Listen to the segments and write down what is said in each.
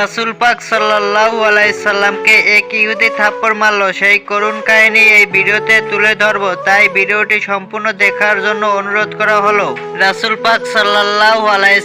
রাসুল পাক সাল্লাল্লাহু আলাইহি এক ইহুদি থাপ্পড় মারলো। সেই করুণ কাহিনী এই ভিডিওতে তুলে ধরবো। তাই ভিডিওটি সম্পূর্ণ দেখার জন্য অনুরোধ করা হলো, রাসুল পাক সাল্লাল্লাহু আলাইহি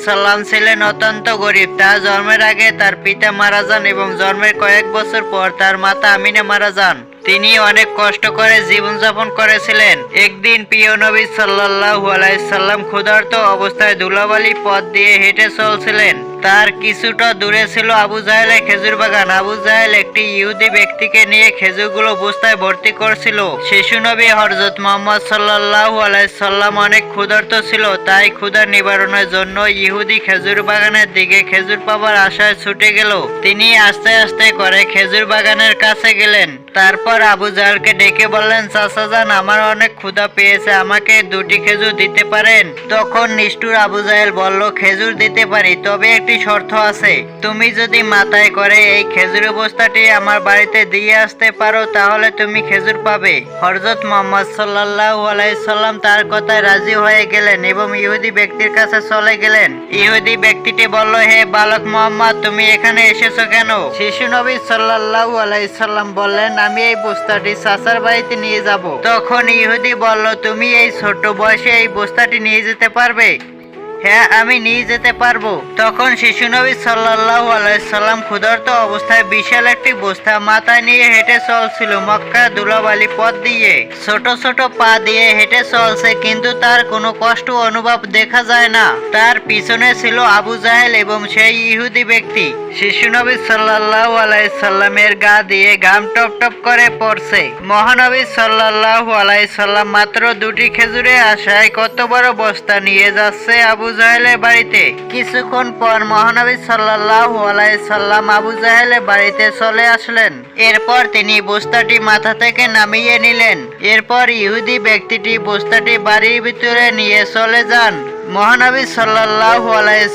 ছিলেন অত্যন্ত গরিব। তার জন্মের আগে তার পিতা মারা যান এবং জন্মের কয়েক বছর পর তার মাতা আমিনা মারা যান। তিনি অনেক কষ্ট করে জীবনযাপন করেছিলেন। একদিন প্রিয় নবী সাল্লাল্লাহু আলাইহি সাল্লাম ক্ষুধার্ত অবস্থায় ধুলাবালি পথ দিয়ে হেঁটে চলছিলেন। তার কিছুটা দূরে ছিল আবু জাহেলের খেজুর বাগান। আবু জাহেল একটি ইহুদি ব্যক্তিকে নিয়ে খেজুরগুলো বস্তায় ভর্তি করছিল। শিশু নবী হরজত মোহাম্মদ সাল্লাল্লাহু আলাইহি সাল্লাম অনেক ক্ষুধার্ত ছিল, তাই ক্ষুধা নিবারণের জন্য ইহুদি খেজুর বাগানের দিকে খেজুর পাবার আশায় ছুটে গেল। তিনি আস্তে আস্তে করে খেজুর বাগানের কাছে গেলেন। তারপর আবু জাহেলকে ডেকে বললেন চাচাজান আমার অনেক ক্ষুধা পেয়েছে, আমাকে দুটি খেজুর দিতে পারেন? তখন নিষ্ঠুর আবু জাহেল বলল, খেজুর দিতে পারি, তবে একটি শর্ত আছে? তুমি যদি মাথায় করে এই খেজুর বস্তাটি আমার বাড়িতে দিয়ে আসতে পারো, তাহলে তুমি খেজুর পাবে। হরজত মোহাম্মদ সাল্লাল্লাহু আলাইহি সাল্লাম তার কথায় রাজি হয়ে গেলেন এবং ইহুদি ব্যক্তির কাছে চলে গেলেন। ইহুদি ব্যক্তিটি বলল, হে বালক মোহাম্মদ, তুমি এখানে এসেছ কেন? শিশু নবী সাল্লাল্লাহু আলাইহি সাল্লাম বললেন, আমি এই বস্তাটি চাচার বাড়িতে নিয়ে যাব। তখন ইহুদি বলল, তুমি এই ছোট বয়সে এই বস্তাটি নিয়ে যেতে পারবে? হ্যাঁ আমি নিয়ে যেতে পারব। তখন শিশু নবী সাল্লাল্লাহু আলাইহি সাল্লাম ক্ষুধার্ত অবস্থায় বিশাল একটি বস্তা মাথায় নিয়ে হেঁটে চলছিল মক্কা দুলাবালি পথ দিয়ে। ছোট ছোট পা দিয়ে হেঁটে চলছে, কিন্তু তার কোনো কষ্ট অনুভব দেখা যায় না। তার পিছনে ছিল আবু জাহেল এবং সেই ইহুদি ব্যক্তি। শিশু নবী সাল্লাল্লাহু আলাইহি সাল্লামের গা দিয়ে ঘাম টপ টপ করে পড়ছে। মহানবী সাল্লাল্লাহু আলাইহি সাল্লাম মাত্র দুটি খেজুরে আশায় কত বড় বস্তা নিয়ে যাচ্ছে আবু জাহেলের বাড়িতে। কিছুক্ষণ পর মহানবী সাল্লাল্লাহু আলাইহি সাল্লাম আবু জাহেলের বাড়িতে চলে আসলেন। এরপর তিনি বস্তাটি মাথা থেকে নামিয়ে নিলেন। এরপর ইহুদি ব্যক্তিটি বস্তাটি বাড়ির ভিতরে নিয়ে চলে যান। মহানবী সাল্লাহু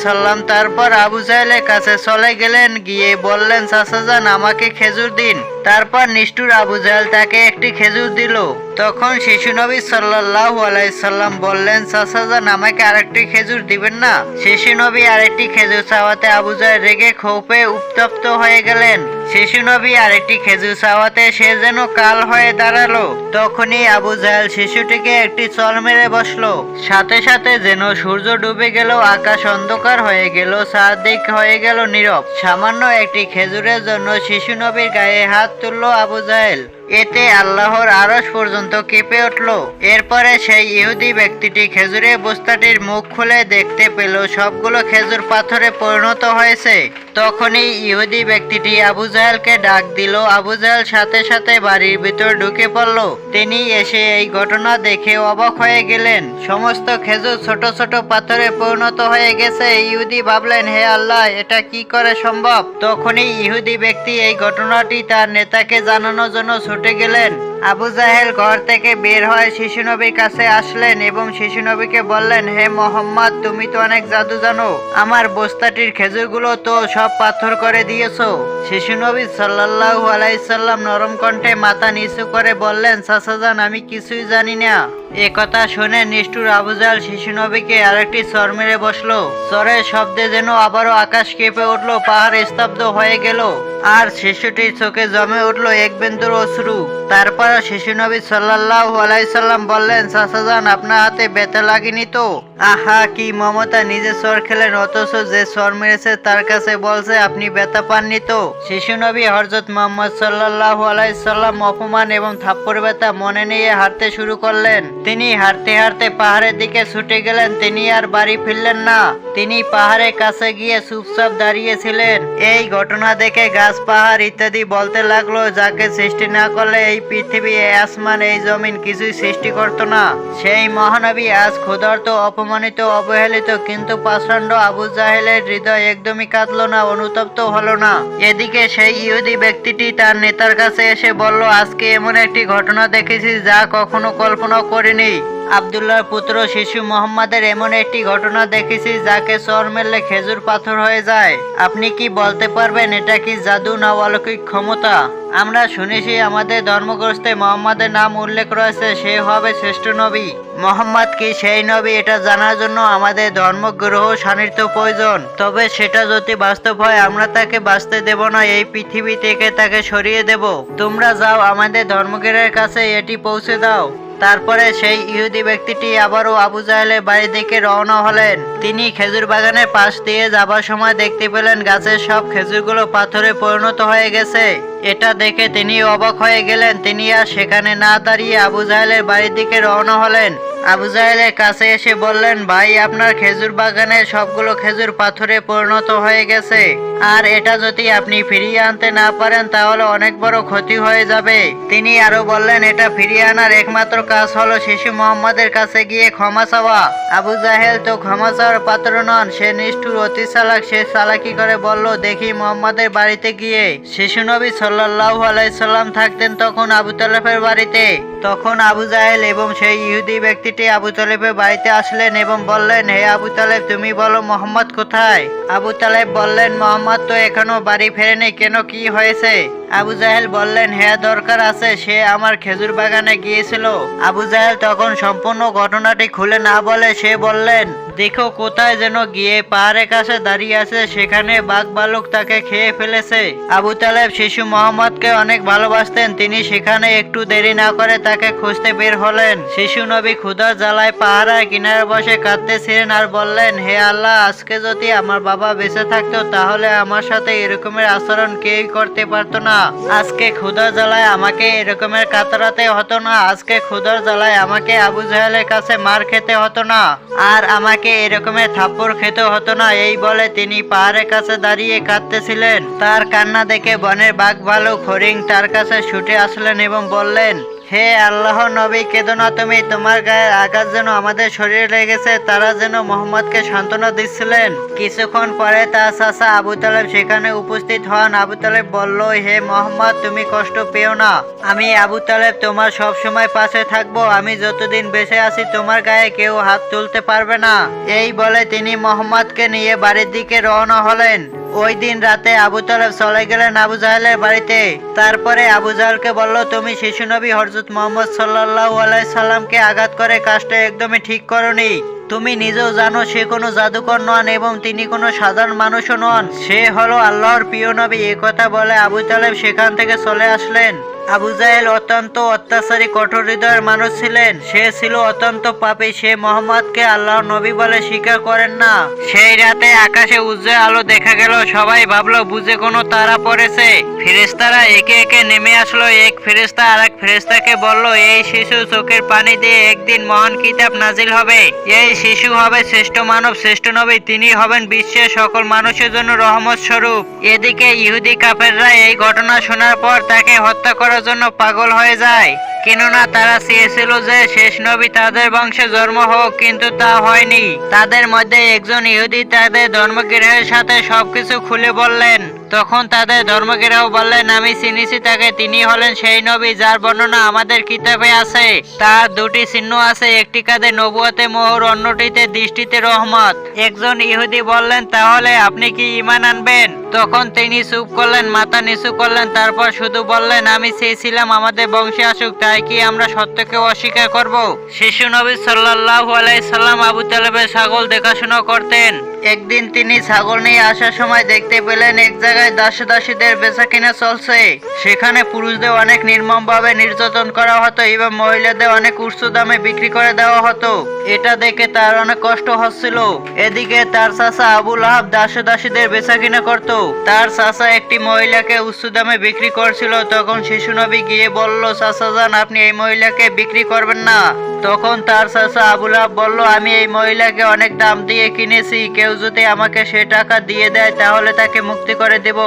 সাল্লাম তারপর আবু জাহেলের কাছে চলে গেলেন, গিয়ে বললেন চাচাজান আমাকে খেজুর দিন। তারপর নিষ্ঠুর আবু জাহেল তাকে একটি খেজুর দিল। তখন শিশু নবী সাল্লাল্লাহু আলাইহি সাল্লাম বললেন চাচাজান আমাকে আরেকটি খেজুর দিবেন না? শিশু নবী আরেকটি খেজুর চাওয়াতে আবু জাহেল রেগে ক্ষোভে উত্তপ্ত হয়ে গেলেন। শিশু নবী আরেকটি খেজুর চাওয়াতে সে যেন কাল হয়ে দাঁড়াল। তখনই আবু জাহেল শিশুটিকে একটি চল মেরে বসল। সাথে সাথে যেন সূর্য ডুবে গেল, আকাশ অন্ধকার হয়ে গেল, চারদিক হয়ে গেল নীরব। সামান্য একটি খেজুরের জন্য শিশু নবীর গায়ে হাত তুললো আবু জাহেল। এতে আল্লাহর আরস পর্যন্ত কেঁপে উঠল। এরপরে সেই ইহুদি ব্যক্তিটি খেজুরের বস্তাটির মুখ খুলে দেখতে পেল, সবগুলো খেজুর পাথরে পরিণত হয়েছে। তখনই ইহুদি ব্যক্তিটি আবু জাহেলকে ডাক দিল। আবু জাহেল সাথে সাথে বাড়ির ভিতর ঢুকে পড়ল। তিনি এসে এই ঘটনা দেখে অবাক হয়ে গেলেন। সমস্ত খেজুর ছোট ছোট পাথরে পরিণত হয়ে গেছে। ইহুদি ভাবলেন, হে আল্লাহ, এটা কি করে সম্ভব? তখনই ইহুদি ব্যক্তি এই ঘটনাটি তার নেতাকে জানানোর জন্য ছুটে গেলেন। আবু জাহেল ঘর থেকে বের হয়ে শিশু নবীর কাছে আসলেন এবং শিশু নবীকে বললেন, হে মোহাম্মদ, তুমি তো অনেক জাদু জানো। আমার বস্তাটির খেজুরগুলো তো সব পাথর করে দিয়েছ। শিশু নবী আলাইসাল্লাম নরম কণ্ঠে মাথা নিচু করে বললেন চাচাজান আমি কিছুই জানি না। এ কথা শুনে নিষ্ঠুর আবু জাহেল শিশু নবীকে আরেকটি চর মেরে বসল। চরের শব্দে যেন আবারও আকাশ কেঁপে উঠল, পাহাড় স্তব্ধ হয়ে গেল। আর শিশুটির চোখে জমে উঠল এক বিন্দুর অশ্রু। তারপর শিশু নবী সাল্লাহ আলাইসাল্লাম বললেন চাচাজান আপনার হাতে বেতে লাগেনি তো? আহা, কি মমতা নিজে সর খেলেন, অথচ যে সর মেরেছে তার কাছে বলছে, আপনি ব্যথা পাননি তো? শিশু নবী হরজত মোহাম্মদ সাল্লাল্লাহু আলাইসাল্লাম অপমান এবং থাপ্পড় ব্যথা মনে নিয়ে হাঁটতে শুরু করলেন। তিনি হাঁটতে হাঁটতে পাহাড়ের দিকে ছুটে গেলেন, তিনি আর বাড়ি ফিরলেন না। তিনি পাহাড়ের কাছে গিয়ে চুপচাপ দাঁড়িয়েছিলেন। এই ঘটনা দেখে গাছ, পাহাড় ইত্যাদি বলতে লাগল, যাকে সৃষ্টি না করলে এই পৃথিবী, এই আসমান, এই জমিন কিছুই সৃষ্টি করতো না। সেই মহানবী আজ ক্ষুধার্ত অপমানিত, অবহেলিত, কিন্তু পাষণ্ড আবু জাহেলের হৃদয় একদমই কাঁদলো না, অনুতপ্ত হলো না। এদিকে সেই ইহুদি ব্যক্তিটি তার নেতার কাছে এসে বলল, আজকে এমন একটি ঘটনা দেখেছি যা কখনো কল্পনা করিনি। আবদুল্লাহর পুত্র শিশু মোহাম্মদের এমন একটি ঘটনা দেখেছি যাকে চর মেললে খেজুর পাথর হয়ে যায়। আপনি কি বলতে পারবেন এটা কি জাদু না অলৌকিক ক্ষমতা? আমরা শুনেছি আমাদের ধর্মগ্রস্তে মোহাম্মদের নাম উল্লেখ রয়েছে, সে হবে শ্রেষ্ঠ নবী। মোহাম্মদ কি সেই নবী এটা জানার জন্য আমাদের ধর্মগ্রহ সান্নিধ্য প্রয়োজন। তবে সেটা যদি বাস্তব হয়, আমরা তাকে বাঁচতে দেব না, এই পৃথিবী থেকে তাকে সরিয়ে দেব। তোমরা যাও আমাদের ধর্মগ্রহের কাছে এটি পৌঁছে দাও। তারপরে সেই ইহুদি ব্যক্তিটি আবারও আবু জাহেলের বাড়ি দিকে রওনা হলেন। তিনি খেজুর বাগানের পাশ দিয়ে যাবার সময় দেখতে পেলেন গাছের সব খেজুরগুলো পাথরে পরিণত হয়ে গেছে। এটা দেখে তিনি অবাক হয়ে গেলেন। তিনি আর সেখানে না দাঁড়িয়ে আবু জাহেলের বাড়ির দিকে রওনা হলেন। আবু জাহেলের কাছে এসে বললেন, ভাই, আপনার খেজুর বাগানে সবগুলো খেজুর পাথরে পরিণত হয়ে গেছে। আর এটা যদি আপনি ফিরিয়ে আনতে না পারেন, তাহলে অনেক বড় ক্ষতি হয়ে যাবে। তিনি আরও বললেন, এটা ফিরিয়ে আনার একমাত্র কাজ হলো শিশু মোহাম্মদের কাছে গিয়ে ক্ষমা চাওয়া। আবু জাহেল তো ক্ষমা চাওয়ার পাত্র নন, সে নিষ্ঠুর, অতি চালাক, সে চালাকি করে বলল, দেখি মোহাম্মদের বাড়িতে গিয়ে। শিশু নবী সাল্লাহ আলাইসাল্লাম থাকতেন তখন আবু তালেফের বাড়িতে। তখন আবু জাহেল এবং সেই ইহুদি ব্যক্তিটি আবু তালেবের বাড়িতে আসলেন এবং বললেন, হে আবু তালেব, তুমি বলো মোহাম্মদ কোথায়? আবু তালেব বললেন, মোহাম্মদ তো এখনও বাড়ি ফেরেনি, কেন কি হয়েছে? আবু জাহেল বললেন হ্যাঁ দরকার আছে, সে আমার খেজুর বাগানে গিয়েছিল। আবু জাহেল তখন সম্পূর্ণ ঘটনাটি খুলে না বলে সে বললেন দেখো কোথায় যেন গিয়ে পাহাড়ের কাছে দাঁড়িয়ে আছে, সেখানে বাঘ ভালুক তাকে খেয়ে ফেলেছে। আবু তালেব শিশু মোহাম্মদকে অনেক ভালোবাসতেন, তিনি সেখানে একটু দেরি না করে তাকে খুঁজতে বের হলেন। শিশু নবী ক্ষুধার জ্বালায় পাহাড়ার কিনারে বসে কাঁদতেছিলেন আর বললেন, হে আল্লাহ, আজকে যদি আমার বাবা বেঁচে থাকতো, তাহলে আমার সাথে এরকমের আচরণ কেউই করতে পারতো না। আজকে ক্ষুধার জ্বালায় আমাকে এরকমের কাতরাতে হতো না, আজকে ক্ষুধার জ্বালায় আমাকে আবু জাহেলের কাছে মার খেতে হতো না। আর আমাকে এরকমের থাপ্পড় খেতে হতো না। এই বলে তিনি পাহাড়ের কাছে দাঁড়িয়ে কাঁদতেছিলেন। তার কান্না দেখে বনের বাঘ ভালো হরিং তার কাছে ছুটে আসলেন এবং বললেন হে আল্লাহ নবী, কেদো না তুমি। তোমার গায়ের আঘাত যেন আমাদের শরীরে লেগেছে, তারা যেন মোহাম্মদকে সান্ত্বনা দিচ্ছিলেন। কিছুক্ষণ পরে তার চাচা আবু তালেব সেখানে উপস্থিত হন। আবু তালেব বলল, হে মোহাম্মদ, তুমি কষ্ট পেও না। আমি আবু তালেব তোমার সব সময় পাশে থাকব। আমি যতদিন বেঁচে আছি, তোমার গায়ে কেউ হাত তুলতে পারবে না। এই বলে তিনি মোহাম্মদকে নিয়ে বাড়ির দিকে রওনা হলেন। ওই দিন রাতে আবু তালেব চলে গেলেন আবু জাহেলের বাড়িতে। তারপরে আবু জাহেলকে বলল, তুমি শিশু নবী হরজত মোহাম্মদ সাল্লাহ আলাই সাল্লামকে আঘাত করে কাজটা একদমই ঠিক করনি। তুমি নিজেও জানো সে কোনো জাদুকর নন এবং তিনি কোনো সাধারণ মানুষও নন। সে হলো আল্লাহর প্রিয় নবী। কথা বলে আবু তালেব সেখান থেকে চলে আসলেন। আবু জাহেল অত্যন্ত অত্যাচারী, কঠোর হৃদয়ের মানুষ ছিলেন। সে ছিল অত্যন্ত পাপী। সে মোহাম্মদকে আল্লাহ নবী বলে স্বীকার করেন না। সেই রাতে আকাশে উজ্জ্বল আলো দেখা গেল। সবাই ভাবলো, বুঝে কোনো তারা পড়েছে। ফেরেস্তারা একে একে নেমে আসলো। এক ফেরেস্তা আর এক ফেরেস্তাকে বলল, এই শিশু চোখের পানি দিয়ে একদিন মহান কিতাব নাজিল হবে। এই শিশু হবে শ্রেষ্ঠ মানব, শ্রেষ্ঠ নবী। তিনি হবেন বিশ্বের সকল মানুষের জন্য রহমত স্বরূপ। এদিকে ইহুদি কাফেররা এই ঘটনা শোনার পর তাকে হত্যা করার জন্য পাগল হয়ে যায়। কেননা তারা চেয়েছিল যে শেষ নবী তাদের বংশে জন্ম হোক, কিন্তু তা হয়নি। তাদের মধ্যে একজন ইহুদি তাদের ধর্মগৃহের সাথে সবকিছু খুলে বললেন তখন তাদের ধর্মগৃহ বললেন, আমি চিনিছি তাকে, তিনি হলেন সেই নবী যার বর্ণনা আমাদের কিতাবে আছে। তার দুটি চিহ্ন আছে, একটি কাঁধে নবুয়তে মোহর, অন্যটিতে দৃষ্টিতে রহমত। একজন ইহুদি বললেন, তাহলে আপনি কি ইমান আনবেন? তখন তিনি চুপ করলেন, মাথা নিচু করলেন, তারপর শুধু বললেন, আমি চেয়েছিলাম আমাদের বংশে আসুক, তাই কি আমরা সত্যকে অস্বীকার করব? শিশু নবী সাল্লাহ আলাইসাল্লাম আবু তালেবের ছাগল দেখাশোনা করতেন। একদিন তিনি ছাগল নিয়ে আসার সময় দেখতে পেলেন, এক জায়গায় দাসী দাসীদের বেচা কিনা চলছে। সেখানে পুরুষদের অনেক নির্মমভাবে নির্যাতন করা হতো, এবং মহিলাদের অনেক উচ্চ দামে বিক্রি করে দেওয়া হতো। এটা দেখে তার অনেক কষ্ট হচ্ছিল। এদিকে তার চাচা আবুল আহাব দাস দাসীদের বেচা কিনা করত। তার চাচা একটি মহিলাকে উচ্চ দামে বিক্রি করছিল। তখন শিশু নবী গিয়ে বলল, চাচা যান আপনি এই মহিলাকে বিক্রি করবেন না। তখন তার চাচা আবুল আহাব বলল, আমি এই মহিলাকে অনেক দাম দিয়ে কিনেছি, কেউ যদি আমাকে সে টাকা দিয়ে দেয়, তাহলে তাকে মুক্তি করে দেব।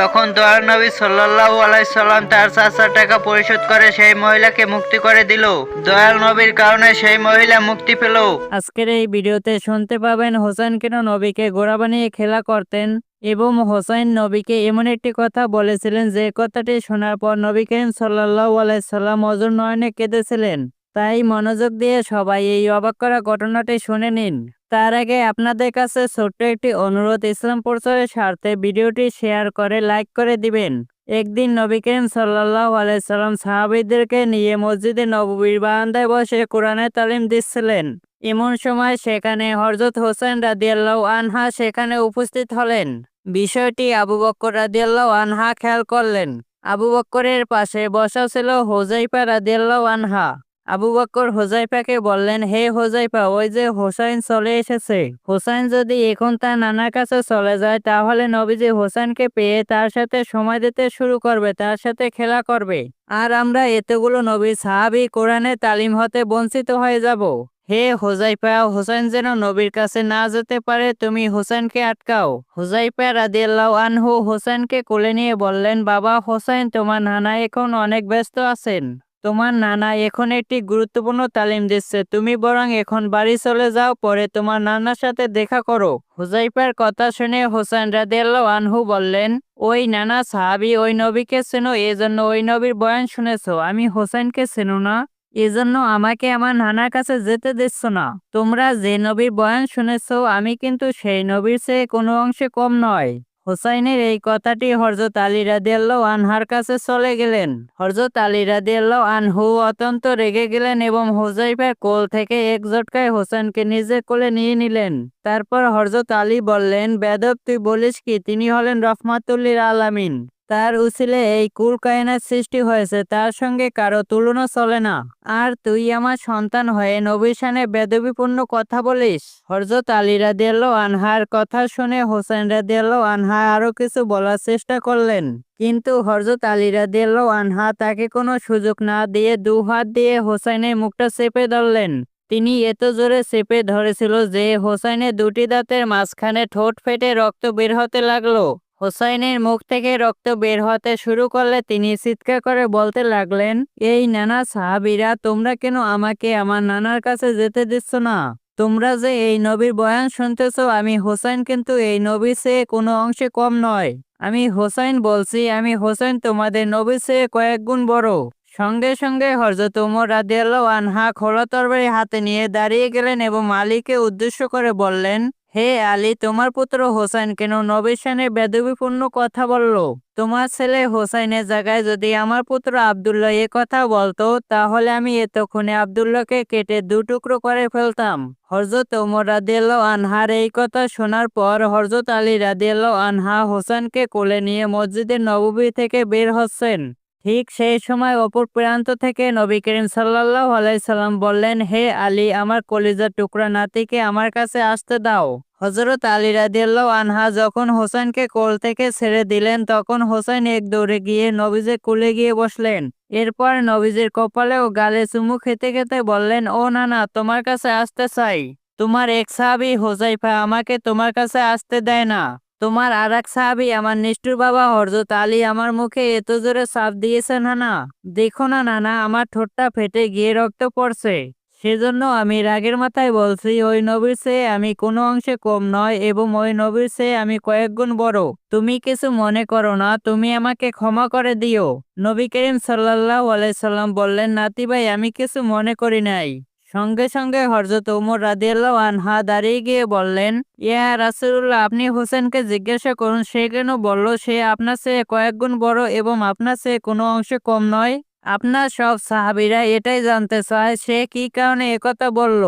তখন দয়াল নবী সাল্লাল্লাহু আলাইহি সাল্লাম তার চাচার টাকা পরিশোধ করে সেই মহিলাকে মুক্তি করে দিল। দয়াল নবীর কারণে সেই মহিলা মুক্তি পেল। আজকের এই ভিডিওতে শুনতে পাবেন হোসেন কেন নবীকে ঘোড়া বানিয়ে খেলা করতেন এবং হোসেন নবীকে এমন একটি কথা বলেছিলেন যে কথাটি শোনার পর নবী করিম সাল্লাহ আলাইসাল্লাম অজর নয়নে কেঁদেছিলেন। তাই মনোযোগ দিয়ে সবাই এই অবাক করা ঘটনাটি শুনে নিন। তার আগে আপনাদের কাছে ছোট্ট একটি অনুরোধ, ইসলাম প্রচারের স্বার্থে ভিডিওটি শেয়ার করে লাইক করে দিবেন। একদিন নবী করিম সাল্লাহ আলাইসাল্লাম সাহাবিদেরকে নিয়ে মসজিদে নববীর বারান্দায় বসে কোরআনের তালিম দিচ্ছিলেন। এমন সময় সেখানে হরজত হোসেন রাদিয়াল্লাহ আনহা সেখানে উপস্থিত হলেন। বিষয়টি আবু বক্কর রাদিয়াল্লাহ আনহা খেয়াল করলেন। আবু বক্করের পাশে বসা ছিল হোজাইফা রাদিয়াল্লাহ আনহা। আবু বক্কর হোজাইফাকে বললেন, হে হোজাইফা ওই যে হোসাইন চলে এসেছে। হোসাইন যদি এখন তার নানার কাছে চলে যায়, তাহলে নবীজি হোসাইনকে পেয়ে তার সাথে সময় দিতে শুরু করবে, তার সাথে খেলা করবে। আর আমরা এতগুলো নবী সাহাবি কোরআনে তালিম হতে বঞ্চিত হয়ে যাব। হে হোজাইফা হোসেন যেন নবীর কাছে না যেতে পারে, তুমি হোসেনকে আটকাও। হোজাইফা রাদিয়াল্লাহ আনহু হোসেনকে কোলে নিয়ে বললেন, বাবা হোসেন তোমার নানা এখন অনেক ব্যস্ত আছেন। তোমার নানা এখন একটি গুরুত্বপূর্ণ তালিম দিচ্ছে। তুমি বরং এখন বাড়ি চলে যাও, পরে তোমার নানার সাথে দেখা করো। হুজাইফার কথা শুনে হোসেন রাদিয়াল্লাহু আনহু বললেন, ওই নানা সাহাবি ওই নবীকে চেনো, এজন্য ওই নবীর বয়ান শুনেছো। আমি হোসেনকে চেনো না, এজন্য আমাকে আমার নানার কাছে যেতে দিচ্ছ না। তোমরা যে নবীর বয়ান শুনেছ, আমি কিন্তু সেই নবীর চেয়ে কোনো অংশে কম নয়। হোসাইনের এই কথাটি হরজত আলী রাদিয়াল্লাহ আনহার কাছে চলে গেলেন। হরজত আলী রাদিয়াল্লাহ আনহু অত্যন্ত রেগে গেলেন এবং হোজাইফা কোল থেকে এক জটকায় হোসেনকে নিজে কোলে নিয়ে নিলেন। তারপর হরজত আলী বললেন, বেদব, তুই বলিস কি? তিনি হলেন রহমাতুল্লির আলামিন। তার উচিলে এই কুল কায়নার সৃষ্টি হয়েছে, তার সঙ্গে কারও তুলনা চলে না। আর তুই আমার সন্তান হয়ে নবীর বেদবিপূর্ণ কথা বলিস? হরজত আলী রাদিয়াল্লাহ আনহার কথা শুনে হোসেন রাদিয়াল্লাহ আনহা আরও কিছু বলার চেষ্টা করলেন। কিন্তু হরজত আলী রাদিয়াল্লাহ আনহা তাকে কোনো সুযোগ না দিয়ে দু হাত দিয়ে হোসেনের মুখটা চেপে ধরলেন। তিনি এত জোরে চেপে ধরেছিল যে হোসাইনের দুটি দাঁতের মাঝখানে ঠোঁট ফেটে রক্ত বের হতে লাগল। হোসাইনের মুখ থেকে রক্ত বের হতে শুরু করলে তিনি চিৎকার করে বলতে লাগলেন, এই নানা সাহাবিরা, তোমরা কেন আমাকে আমার নানার কাছে যেতে দিচ্ছ না? তোমরা যে এই নবীর বয়ান শুনতেছ, আমি হোসাইন কিন্তু এই নবীর চেয়ে কোনো অংশে কম নয়। আমি হোসাইন বলছি, আমি হোসেন তোমাদের নবীর চেয়ে কয়েক গুণ বড়। সঙ্গে সঙ্গে হরজত উমর রাদিয়াল্লাহু আনহা খোলা তরবারি হাতে নিয়ে দাঁড়িয়ে গেলেন এবং মালিকে উদ্দেশ্য করে বললেন হে আলী, তোমার পুত্র হোসেন কেন নবীর বেদবিপূর্ণ কথা বলল? তোমার ছেলে হোসাইনের জায়গায় যদি আমার পুত্র আবদুল্লাহ এ কথা বলতো, তাহলে আমি এতক্ষণে আবদুল্লাহকে কেটে দু টুকরো করে ফেলতাম। হরজত ওমর রাদিয়াল্লাহ আনহার এই কথা শোনার পর হরজত আলী রাদিয়াল্লাহ আনহা হোসেনকে কোলে নিয়ে মসজিদের নববী থেকে বের হচ্ছেন। ঠিক সেই সময় অপর প্রান্ত থেকে নবী করিম সাল্লাহ আলাইসাল্লাম বললেন, হে আলী, আমার কলিজার টুকরা নাতিকে আমার কাছে আসতে দাও। হজরত আলী রাদিয়াল্লাহ আনহা যখন হোসেনকে কোল থেকে ছেড়ে দিলেন, তখন হোসেন এক দৌড়ে গিয়ে নবীজের কোলে গিয়ে বসলেন। এরপর নবীজের কপালে ও গালে চুমু খেতে খেতে বললেন, ও নানা, তোমার কাছে আসতে চাই। তোমার এক সাহাবি হোজাইফা আমাকে তোমার কাছে আসতে দেয় না। তোমার আর এক সাহাবি, আমার নিষ্ঠুর বাবা হরজত আলী, আমার মুখে এত জোরে সাপ দিয়েছে নানা। দেখো না নানা, আমার ঠোঁটটা ফেটে গিয়ে রক্ত পড়ছে। সেজন্য আমি রাগের মাথায় বলছি, ওই নবীর চেয়ে আমি কোনো অংশে কম নয় এবং ওই নবীর চেয়ে আমি কয়েক গুণ বড়। তুমি কিছু মনে করো না, তুমি আমাকে ক্ষমা করে দিও। নবী করিম সাল্লাহ আলাইসাল্লাম বললেন, নাতি ভাই, আমি কিছু মনে করি নাই। সঙ্গে সঙ্গে হরজত উমর রাদিয়াল্লাহ আনহা দাঁড়িয়ে গিয়ে বললেন, ইয়া রাসুল্লাহ আপনি হোসেনকে জিজ্ঞাসা করুন, সে কেন বলল, সে আপনার চেয়ে কয়েক গুণ বড় এবং আপনার চেয়ে কোনো অংশে কম নয়। আপনার সব সাহাবিরা এটাই জানতে চায়, সে কি কারণে একথা বলল?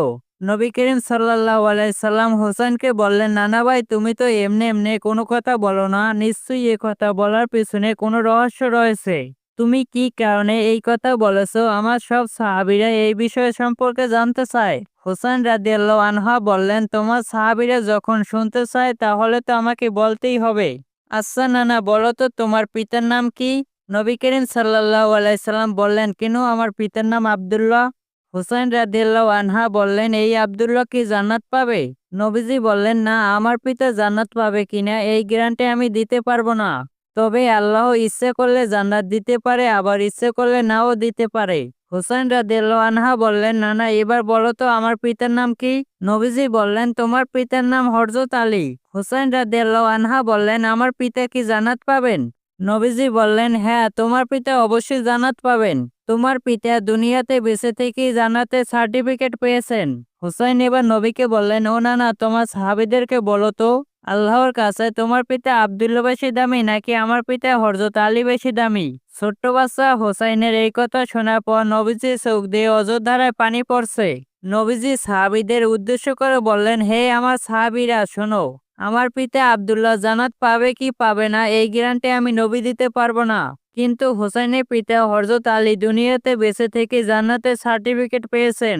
নবী করিম সাল্লাহ আলাইসাল্লাম হোসেনকে বললেন, নানা ভাই, তুমি তো এমনি এমনি কোনো কথা বলো না, নিশ্চয়ই এ কথা বলার পিছনে কোনো রহস্য রয়েছে। তুমি কি কারণে এই কথা বলেছ? আমার সব সাহাবিরা এই বিষয় সম্পর্কে জানতে চায়। হোসেন রাদিয়াল্লাহ আনহা বললেন, তোমার সাহাবিরা যখন শুনতে চায়, তাহলে তো আমাকে বলতেই হবে। আচ্ছা নানা, বলো তো, তোমার পিতার নাম কি? নবী করিম সাল্লাহ আলাইসাল্লাম বললেন, কেন আমার পিতার নাম আবদুল্লাহ? হুসাইন রাদিয়াল্লাহ আনহা বললেন, এই আবদুল্লাহ কি জান্নাত পাবে? নবীজি বললেন, না, আমার পিতা জান্নাত পাবে কিনা, এই গ্যারান্টি আমি দিতে পারব না। তবে আল্লাহ ইচ্ছে করলে জান্নাত দিতে পারে, আবার ইচ্ছে করলে নাও দিতে পারে। হুসাইন রাদিয়াল্লাহু আনহা বললেন না না এবার বলো তো, আমার পিতার নাম কি? নবীজি বললেন, তোমার পিতার নাম হরজত আলী। হুসাইন রাদিয়াল্লাহু আনহা বললেন, আমার পিতা কি জান্নাত পাবেন? নবীজি বললেন হ্যাঁ তোমার পিতা অবশ্যই জান্নাত পাবেন। তোমার পিতা দুনিয়াতে বেঁচে থেকেই জান্নাতের সার্টিফিকেট পেয়েছেন। হুসাইন এবার নবীকে বললেন, ও না না তোমার সাহাবিদেরকে বলো তো। আল্লাহর কাছে, তোমার পিতা আবদুল্লা বেশি দামি নাকি আমার পিতা হরজত আলী বেশি দামি? ছোট্ট বাচ্চা হোসাইনের এই কথা শোনার পর নবীজি চোখ দিয়ে অযোধ্যারায় পানি পড়ছে। নবীজি সাহাবিদের উদ্দেশ্য করে বললেন, হে আমার সাহাবিরা, শোনো, আমার পিতা আবদুল্লাহ জানাত পাবে কি পাবে না, এই গ্যারান্টি আমি নবী দিতে পারব না। কিন্তু হোসাইনের পিতা হরজত আলী দুনিয়াতে বেঁচে থেকে জান্নাতের সার্টিফিকেট পেয়েছেন।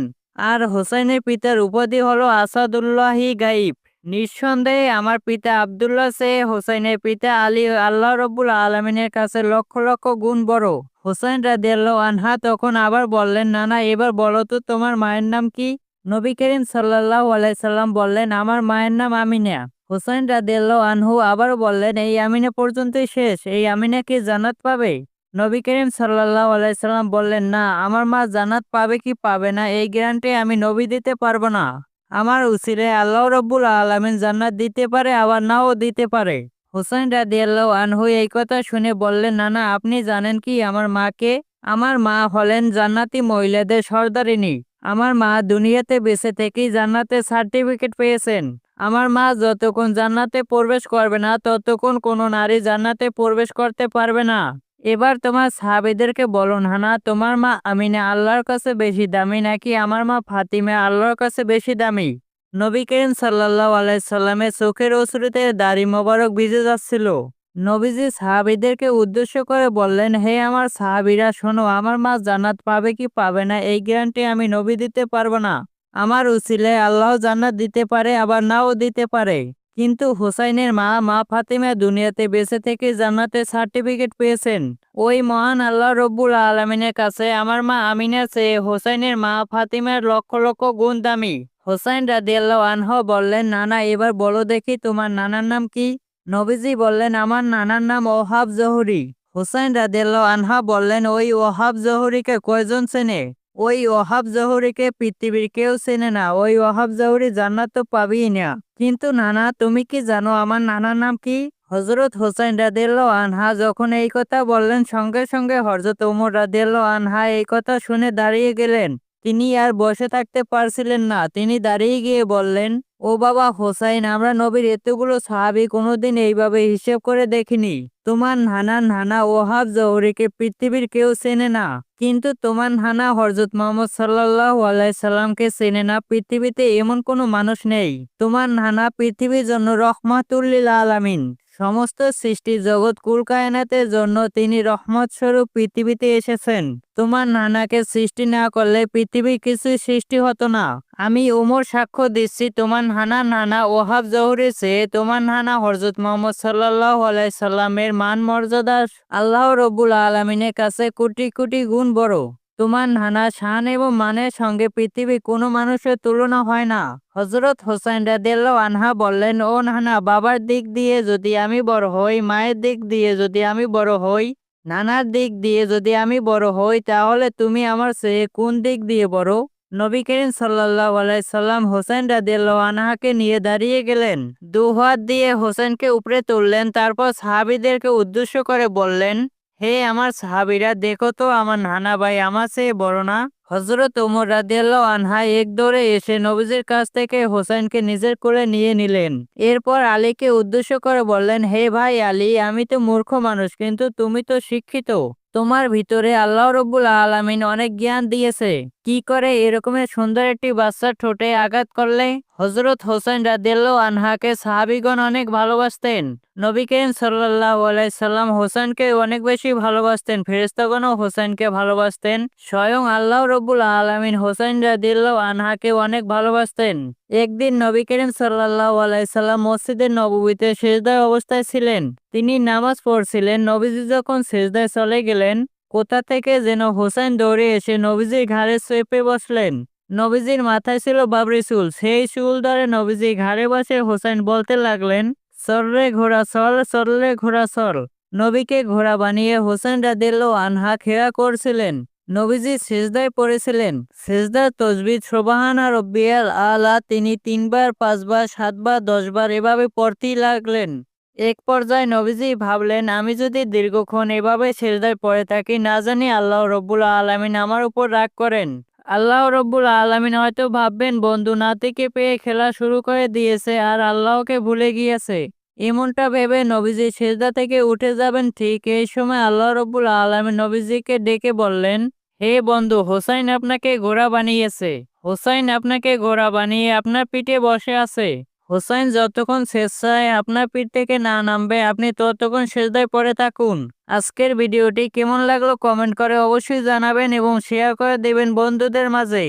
আর হোসাইনের পিতার উপাধি হলো আসাদুল্লাহি গাইব। নিঃসন্দেহে আমার পিতা আবদুল্লাহ সে হোসাইনের পিতা আলী আল্লাহ রব্বুল আলমিনের কাছে লক্ষ লক্ষ গুণ বড়। হোসাইন রাদিয়াল্লাহু আনহা তখন আবার বললেন, নানা, এবার বলো তো তোমার মায়ের নাম কি? নবী করিম সাল্লাহ আলাইসাল্লাম বললেন, আমার মায়ের নাম আমিনা। হোসাইন রাদিয়াল্লাহু আনহু আবার বললেন, এই আমিনা পর্যন্তই শেষ, এই আমিনা কি জানাত পাবে? নবী করিম সাল্লাহ আলাইসাল্লাম বললেন, না, আমার মা জানাত পাবে কি পাবে না, এই গ্যারান্টি আমি নবী দিতে পারব না। আমার উসিরে আল্লাহ রব্বুল আলমিন জান্নাত দিতে পারে, আবার নাও দিতে পারে। হোসেন রাদিয়াল্লাহু আনহু এই কথা শুনে বললেন না না আপনি জানেন কি, আমার মাকে, আমার মা হলেন জান্নাতি মহিলাদের সর্দারিনী। আমার মা দুনিয়াতে বেঁচে থেকেই জান্নাতের সার্টিফিকেট পেয়েছেন। আমার মা যতক্ষণ জান্নাতে প্রবেশ করবে না, ততক্ষণ কোনো নারী জান্নাতে প্রবেশ করতে পারবে না। এবার তোমার সাহাবিদেরকে বলো না তোমার মা আমিনা আল্লাহর কাছে বেশি দামি নাকি আমার মা ফাতিমা আল্লাহর কাছে বেশি দামি? নবী করিম সাল্লাহ আলাইসাল্লামের চোখের ওসুরিতে দাড়ি মোবারক ভিজে যাচ্ছিল। নবীজি সাহাবিদেরকে উদ্দেশ্য করে বললেন, হে আমার সাহাবিরা, শোনো, আমার মা জান্নাত পাবে কি পাবে না, এই গ্যারান্টি আমি নবী দিতে পারব না। আমার উসিলে আল্লাহ জান্নাত দিতে পারে, আবার নাও দিতে পারে। কিন্তু হোসাইনের মা মা ফাতিমা দুনিয়াতে বেঁচে থেকে জান্নাতের সার্টিফিকেট পেয়েছেন। ওই মহান আল্লাহ রব্বুল আলমিনের কাছে আমার মা আমিনা চেয়ে হোসাইনের মা ফাতিমার লক্ষ লক্ষ গুণ দামি। হোসাইন রাদিয়াল্লাহু আনহু বললেন, নানা, এবার বলো দেখি তোমার নানার নাম কি? নবীজি বললেন, আমার নানার নাম ওহাব জহুরি। হোসাইন রাদিয়াল্লাহু আনহা বললেন, ওই ওহাব জহুরিকে কয়জন চেনে? ওই অহাব জহরিকে পৃথিবীর কেউ চেনে না। ওই অহাব জহরি জান্নাত তো পাবি না। কিন্তু নানা, তুমি কি জানো আমার নানার নাম কি? হজরত হোসেন রাদেল আনহা যখন এই কথা বললেন, সঙ্গে সঙ্গে হজরত ওমর রাদেল আনহা এই কথা শুনে দাঁড়িয়ে গেলেন। তিনি আর বসে থাকতে পারছিলেন না। তিনি দাঁড়িয়ে গিয়ে বললেন ও বাবা হোসাইন, আমরা নবীর এতগুলো সাহাবি কোনোদিন এইভাবে হিসেব করে দেখিনি। তোমার নানা নানা ওহাব জহরিকে পৃথিবীর কেউ চেনে না, কিন্তু তোমার নানা হরজত মোহাম্মদ সাল্লাহ আলাইসাল্লামকে চেনে না, পৃথিবীতে এমন কোনো মানুষ নেই। তোমার নানা পৃথিবীর জন্য রহমাতুল্লিল আলামিন। সমস্ত সৃষ্টি জগৎ কুলকায়নাতের জন্য তিনি রহমত স্বরূপ পৃথিবীতে এসেছেন। তোমার নানাকে সৃষ্টি না করলে পৃথিবীর কিছু সৃষ্টি হতো না। আমি উমর সাক্ষ্য দিচ্ছি, তোমার নানা নানা ওহাব জহুরের চেয়ে তোমার নানা হরজত মোহাম্মদ সাল্লাহ আলাইসাল্লামের মান মর্যাদা আল্লাহ রব্বুল আলমিনের কাছে কোটি কোটি গুণ বড়। তোমার নানা শান এবং মানের সঙ্গে পৃথিবী কোনো মানুষের তুলনা হয় না। হজরত হোসেন রাদিয়াল্লাহু আনহা বললেন, ও নানা, বাবার দিক দিয়ে যদি আমি বড় হই, মায়ের দিক দিয়ে যদি আমি বড় হই, নানার দিক দিয়ে যদি আমি বড় হই, তাহলে তুমি আমার চেয়ে কোন দিক দিয়ে বড়? নবী করিম সাল্লাহ আলাইসাল্লাম হোসেন রাদিয়াল্লাহু আনহাকে নিয়ে দাঁড়িয়ে গেলেন। দুহাত দিয়ে হোসেনকে উপরে তুললেন, তারপর সাহাবিদেরকে উদ্দেশ্য করে বললেন হে আমার সাহাবিরা, দেখো তো আমার নানা ভাই আমার সে বড় না। হজরত ওমর রাদিয়াল্লাহ আনহা এক দৌড়ে এসে নবীজির কাছ থেকে হোসেনকে নিজের করে নিয়ে নিলেন। এরপর আলীকে উদ্দেশ্য করে বললেন, হে ভাই আলী, আমি তো মূর্খ মানুষ, কিন্তু তুমি তো শিক্ষিত। তোমার ভিতরে আল্লাহ রব্বুল আলমিন অনেক জ্ঞান দিয়েছে। কি করে এরকমের সুন্দর একটি বাচ্চা ঠোঁটে আঘাত করলে? হজরত হোসেন রাদিয়াল্লাহু আনহাকে সাহাবিগণ অনেক ভালোবাসতেন। নবী করিম সাল্লাহ আলাইসাল্লাম হোসেনকে অনেক বেশি ভালোবাসতেন ফেরেস্তাগণও হোসেনকে ভালোবাসতেন। স্বয়ং আল্লাহ রব্বুল আলমিন হোসেন রাদিল্লাহ আনহাকে অনেক ভালোবাসতেন। একদিন নবী করিম সাল্লাহ আলাইসাল্লাম মসজিদের নববীতে সেজদায় অবস্থায় ছিলেন। তিনি নামাজ পড়ছিলেন। নবীজি যখন সেজদায় চলে গেলেন কোথা থেকে যেন হোসেন দৌড়ে এসে নবীজির ঘাড়ে চেপে বসলেন? নবীজির মাথায় ছিল বাবরি চুল। সেই চুল ধরে নবীজি ঘাড়ে বসে হোসেন বলতে লাগলেন সররে ঘোড়া সর সরলে ঘোড়া সর নবীকে ঘোড়া বানিয়ে হোসেন রাদিল্লো আনহা খেয়া করছিলেন। নবীজি সেজদায় পড়েছিলেন। সেজদার তসবিদ সোবাহানা রব্বিয়াল আলা, তিনি তিনবার, পাঁচবার, সাতবার, দশবার এভাবে পড়তেই লাগলেন। এক পর্যায়ে নবীজি ভাবলেন, আমি যদি দীর্ঘক্ষণ এভাবে সেজদায় পড়ে থাকি, না জানি আল্লাহ রব্বুল আলমিন আমার উপর রাগ করেন। আল্লাহ রব্বুল আলমিন হয়তো ভাববেন, বন্ধু নাতিকে পেয়ে খেলা শুরু করে দিয়েছে আর আল্লাহকে ভুলে গিয়েছে। এমনটা ভেবে নবীজি সেজদা থেকে উঠে যাবেন ঠিক এই সময় আল্লাহ রব্বুল আলমিন নবীজিকে ডেকে বললেন, হে বন্ধু, হোসাইন আপনাকে ঘোড়া বানিয়েছে। হোসাইন আপনাকে ঘোড়া বানিয়ে আপনার পিঠে বসে আছে। হোসাইন যতক্ষণ স্বেচ্ছায় আপনার পিঠ থেকে না নামবে, আপনি ততক্ষণ সেজদায় পড়ে থাকুন। আজকের ভিডিওটি কেমন লাগল কমেন্ট করে অবশ্যই জানাবেন এবং শেয়ার করে দেবেন বন্ধুদের মাঝে।